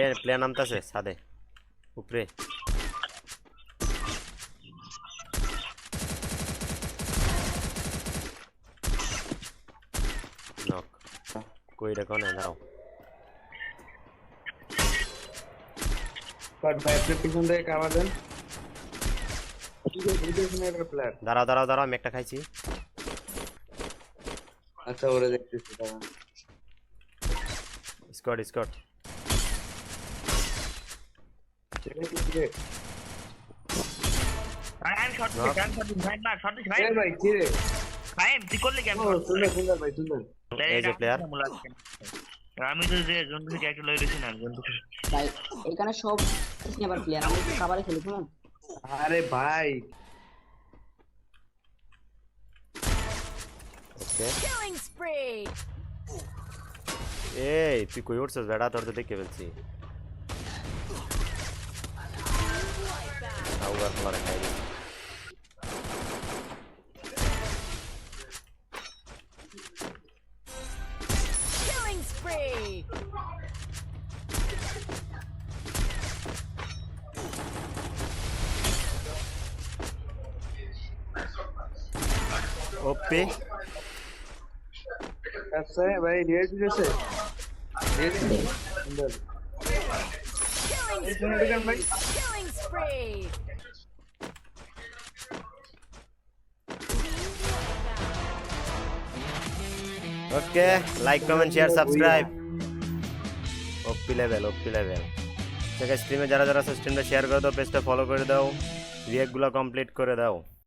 A player নামতাছে সাদে উপরে knock কই রে কোনে দাঁড়াও প্লেয়ার দাঁড়াও দাঁড়াও দাঁড়াও আমি একটা খাইছি আচ্ছা ওরে দেখতেছি স্কট স্কট আমি তো যে জন্তু থেকে একটা লই রইছি না জন্তু থেকে। ভাই এখানে সব স্নেপার প্লেয়ার আমি কাবারে খেলি শুনুন। আরে ভাই। ওকে Killing spree! এই তুই কই উঠছস বেড়া? তোর তো দেখে ফেলছি আউ আর তোমার খাই Killing spree! ওপি আচ্ছা ভাই রেড দিয়েছে রেড সুন্দর Killing spree! Okay like comment share subscribe OP level OP level আছে স্ট্রিমে যারা যারা স্ট্রিমটা শেয়ার করে দাও পেজটা ফলো করে দাও রিয়াক্টগুলো কমপ্লিট করে দাও